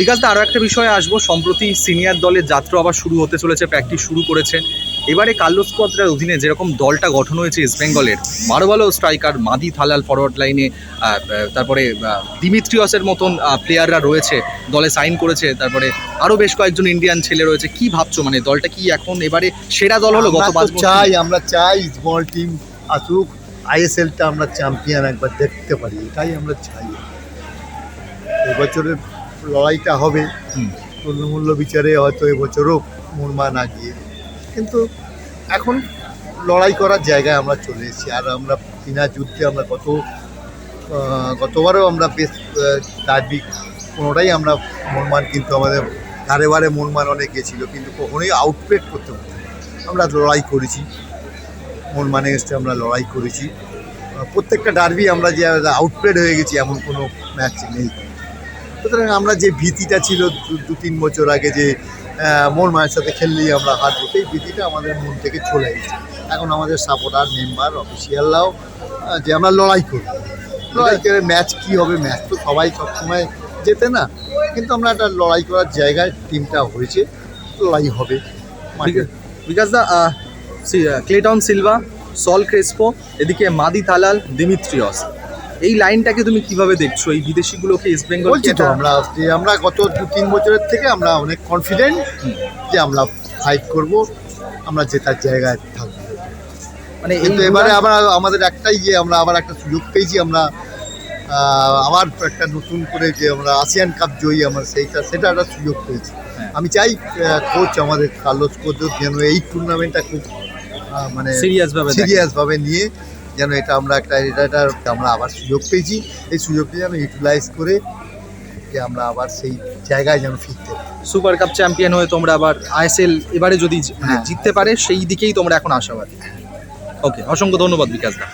বিকাশ দা আরও একটা বিষয়ে আসব। সম্প্রতি সিনিয়র দলের যাত্রা আবার শুরু হতে চলেছে প্র্যাকটিস শুরু করেছে। এবারে কার্লোস কোয়াদ্রার অধীনে যেরকম দলটা গঠন হয়েছে ইস্ট বেঙ্গলের ভালো ভালো স্ট্রাইকার মাদি থালাল ফরওয়ার্ড লাইনে তারপরে দিমিত্রিয়সের মতন প্লেয়াররা রয়েছে দলে সাইন করেছে তারপরে আরও বেশ কয়েকজন ইন্ডিয়ান ছেলে রয়েছে। কি ভাবছ? মানে দলটা কি এখন এবারে সেরা দল হলো গত পাঁচ চাই আমরা চাই স্মল টিম আসুক আইএসএলটা আমরা চ্যাম্পিয়ন একবার দেখতে পারি এটাই আমরা চাই। এবছরের লড়াইটা হবে। হুম। মূল্য বিচারে হয়তো এবছরও মুরমা না গিয়ে। কিন্তু এখন লড়াই করার জায়গায় আমরা চলে এসেছি। আর আমরা চীনা যুদ্ধে আমরা গত গতবারও আমরা বেশ দার্বিক কোনোটাই আমরা মোরমান কিন্তু আমাদের ধারে বারে মনমান অনেক গেছিল। কিন্তু কখনোই আউটপ্লেট করতে আমরা লড়াই করেছি। মোরমানের এসে আমরা লড়াই করেছি। প্রত্যেকটা ডার্বি আমরা যে আউটপ্লেড হয়ে গেছি এমন কোনো ম্যাচ নেই। সুতরাং আমরা যে ভীতিটা ছিল দু- তিন বছর আগে যে মোর মায়ের সাথে খেললেই আমরা হারবো সেই ভীতিটা আমাদের মন থেকে চলে গেছে এখন আমাদের সাপোর্টার মেম্বার অফিসিয়ালরাও আহ, যে আমরা লড়াই করি। লড়াই করে ম্যাচ কি হবে ম্যাচ তো সবাই সবসময় জেতে না কিন্তু আমরা একটা লড়াই করার জায়গায় টিমটা হয়েছে লড়াই হবে। Bikash da Cleiton Silva Saul Crespo এদিকে মাদি থালাল দিমিত্রিয়স। এই লাইনটাকে তুমি কীভাবে দেখছ এই বিদেশিগুলোকে ইস্ট বেঙ্গল বলছি তো আমরা যে আমরা গত দু তিন বছরের থেকে আমরা অনেক কনফিডেন্ট যে আমরা ফাইট করব আমরা জেতার জায়গায় থাকব মানে কিন্তু এবারে আবার আমাদের একটাই যে আমরা আবার একটা সুযোগ পেয়েছি আমরা আবার একটা নতুন করে যে আমরা আসিয়ান কাপ জয়ী আমার সেইটা সেটা একটা সুযোগ পেয়েছি হ্যাঁ। আমি চাই কোচ আমাদের কার্লোস কোচ যেন এই টুর্নামেন্টটা খুব মানে সিরিয়াস ভাবে দেখে। সিরিয়াস ভাবে নিয়ে যেন এটা আমরা একটা এটা আমরা আবার সুযোগ পেয়েছি। এই সুযোগটা যেন ইউটিলাইজ করে যে আমরা আবার সেই জায়গায় যেন ফিরতে সুপার কাপ চ্যাম্পিয়ন হয়ে তোমরা আবার আইএসএল এবারে যদি হ্যাঁ। জিততে পারে সেই দিকেই তোমরা এখন আশাবাদী। ওকে অসংখ্য ধন্যবাদ বিকাশ দা।